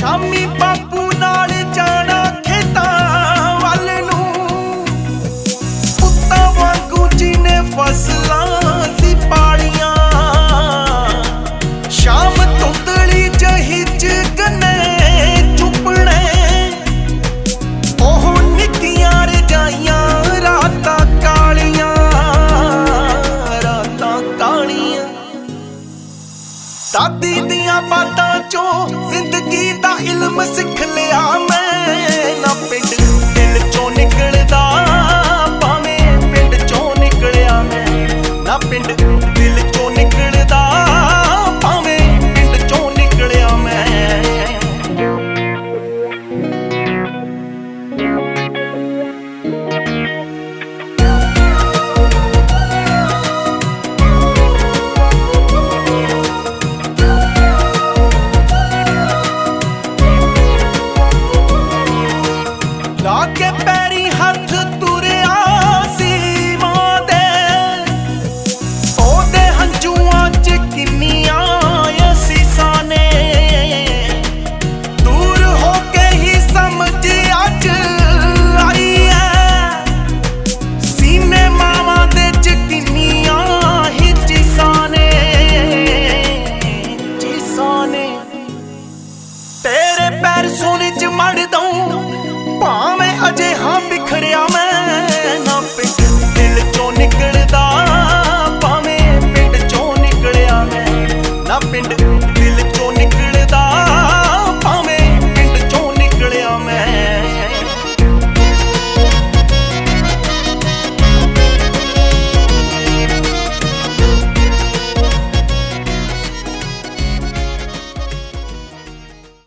ਸ਼ਾਮੀ ਬਾਪੂ ਨਾਲ ਜਾਣਾ ਖੇਤਾਂ ਵੱਲ ਨੂੰ। ਪੁੱਤਾਂ ਵਾਂਗੂ ਜਿਹਨੇ ਫਸਲਾਂ ਸੀ ਪਾਲੀਆਂ। ਸ਼ਾਮ ਧੁੰਦਲੀ ਜਹੀ ਚ ਗਨੇ ਚੁੱਪਣੇ। ਉਹ ਨਿੱਕੀਆਂ ਰਜਾਈਆਂ ਰਾਤਾਂ ਕਾਲੀਆਂ ਰਾਤਾਂ ਕਾਲੀਆਂ। ਦਾਦੀ ਦੀਆਂ ਬਾਤਾਂ ਚੋਂ ਜ਼ਿੰਦਗੀ ਦਾ ਇਲਮ ਸਿੱਖ ਲਿਆ ਮੈਂ। ਨਾ ਪਿੰਡ ਦਿਲ ਚੋਂ ਨਿਕਲਦਾ, ਭਾਵੇਂ ਪਿੰਡ ਚੋਂ ਨਿਕਲਿਆ ਮੈਂ। ਨਾ ਪਿੰਡ Soon